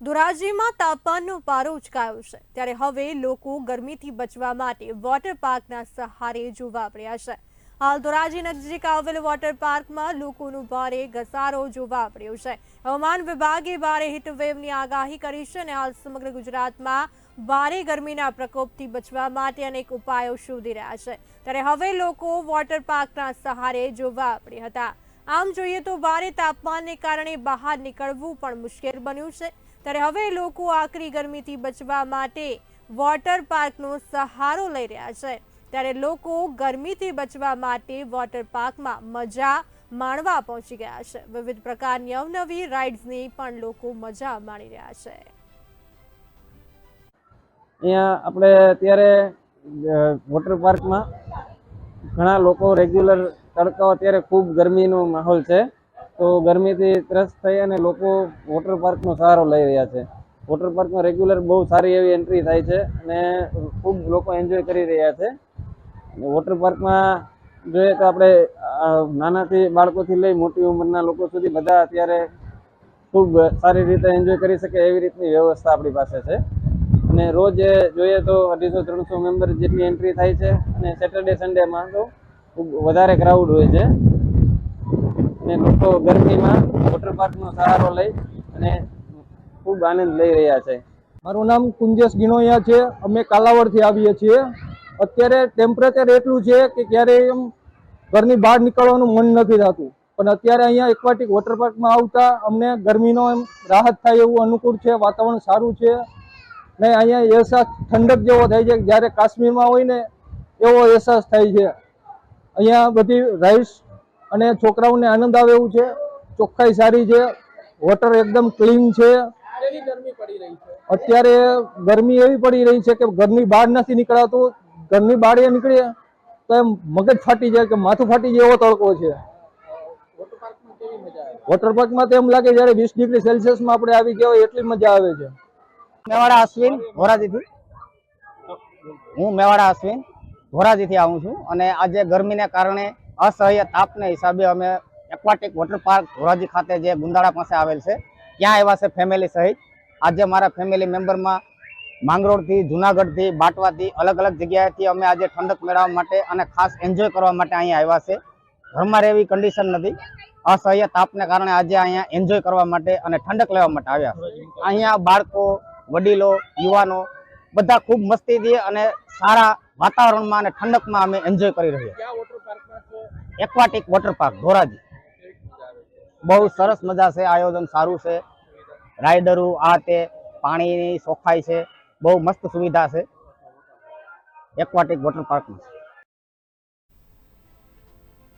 ધોરાજીમાં તાપમાનનો પારો ઉચકાયો છે. ત્યારે હવે લોકો ગરમીથી બચવા માટે વોટર પાર્કના સહારે જોવા પડ્યા છે. હાલ ધોરાજી નજીક આવેલ વોટર પાર્કમાં લોકોનો ભારે ઘસારો જોવા પડ્યો છે. હવામાન વિભાગે ભારે હીટવેવની આગાહી કરી છે અને હાલ સમગ્ર ગુજરાતમાં ભારે ગરમીના પ્રકોપથી બચવા માટે અનેક ઉપાયો શોધી રહ્યા છે. ત્યારે હવે લોકો વોટર પાર્કના સહારે જોવા પડ્યા હતા. આમ જોઈએ તો ભારે તાપમાનને કારણે બહાર નીકળવું પણ મુશ્કેલ બન્યું છે. ત્યારે હવે લોકો આકરી ગરમીથી બચવા માટે વોટર પાર્કનો સહારો લઈ રહ્યા છે. ત્યારે લોકો ગરમીથી બચવા માટે વોટર પાર્કમાં મજા માણવા પહોંચી ગયા છે. વિવિધ પ્રકારની અવનવી રાઇડ્સની પણ લોકો મજા માણી રહ્યા છે. અહીંયા આપણે અત્યારે વોટર પાર્કમાં ઘણા લોકો રેગ્યુલર તડકાઓ અત્યારે ખૂબ ગરમીનો માહોલ છે. તો ગરમીથી ત્રસ્ત થઈ અને લોકો વોટર પાર્કનો સહારો લઈ રહ્યા છે. વોટર પાર્કમાં રેગ્યુલર બહુ સારી એવી એન્ટ્રી થાય છે અને ખૂબ લોકો એન્જોય કરી રહ્યા છે. વોટર પાર્કમાં જોઈએ તો આપણે નાનાથી બાળકોથી લઈ મોટી ઉંમરના લોકો સુધી બધા અત્યારે ખૂબ સારી રીતે એન્જોય કરી શકે એવી રીતની વ્યવસ્થા આપણી પાસે છે. અને રોજ જોઈએ તો અઢીસો, ત્રણસો મેમ્બર જેટલી એન્ટ્રી થાય છે. અને સેટરડે સન્ડેમાં તો ખૂબ વધારે ક્રાઉડ હોય છે. અને લોકો ગરમીમાં વોટર પાર્કનો સહારો લઈ અને ખૂબ આનંદ લઈ રહ્યા છે. મારું નામ કુંજેશ ગિનોયા છે. અમે કાલાવડથી આવીએ છીએ. અત્યારે ટેમ્પરેચર એટલું છે કે ક્યારેય એમ ઘરની બહાર નીકળવાનું મન નથી થતું. પણ અત્યારે અહીંયા એક્વાટિક વોટર પાર્કમાં આવતા અમને ગરમીનો એમ રાહત થાય એવું અનુકૂળ છે. વાતાવરણ સારું છે. ને અહીંયા અહેસાસ ઠંડક જેવો થાય છે. જ્યારે કાશ્મીરમાં હોય ને એવો અહેસાસ થાય છે. અહીંયા બધી રાઈસ અને છોકરાઓને આનંદ આવે એવું છે. ચોખ્ખાઈ સારી છે. વોટર એકદમ ક્લીન છે. અત્યારે ગરમી એવી પડી રહી છે કે ઘરની બહાર નથી નીકળાતું. ઘરની બહાર એ નીકળીએ તો એમ મગજ ફાટી જાય કે માથું ફાટી જાય એવો તડકો છે. વોટર પાર્કમાં તો એમ લાગે જયારે વીસ ડિગ્રી સેલ્સિયસમાં આપણે આવી ગયા હોય એટલી મજા આવે છે. મેવાડા અશ્વિન ધોરાજીથી હું મેવાડા અશ્વિન. ધોરાજીથી આવું છું. અને આજે ગરમીને કારણે અસહ્ય તાપને હિસાબે અમે એક્વાટિક વોટર પાર્ક ધોરાજી ખાતે જે ગુંદાળા પાસે આવેલ છે, ત્યાં આવ્યા છે ફેમિલી સહિત. આજે મારા ફેમિલી મેમ્બરમાં માંગરોળથી, જુનાગઢથી, બાટવાથી અલગ અલગ જગ્યાએથી અમે આજે ઠંડક મેળવવા માટે અને ખાસ એન્જોય કરવા માટે અહીંયા આવ્યા છે. ઘરમાં રહેવી કન્ડિશન નથી. અસહ્ય તાપને કારણે આજે અહીંયા એન્જોય કરવા માટે અને ઠંડક લેવા માટે આવ્યા. અહીંયા બાળકો, વડીલો, યુવાનો બધા ખૂબ મસ્તીથી અને સારા વાતાવરણમાં અને ઠંડકમાં અમે એન્જોય કરી રહ્યા એક્વાટિક વોટર પાર્ક ધોરાજી. બહુ સરસ મજા છે, આયોજન સારું છે. રાઇડરો આ તે પાણીની સોખાઈ છે, બહુ મસ્ત સુવિધા છે. એક્વાટિક વોટર પાર્કમાં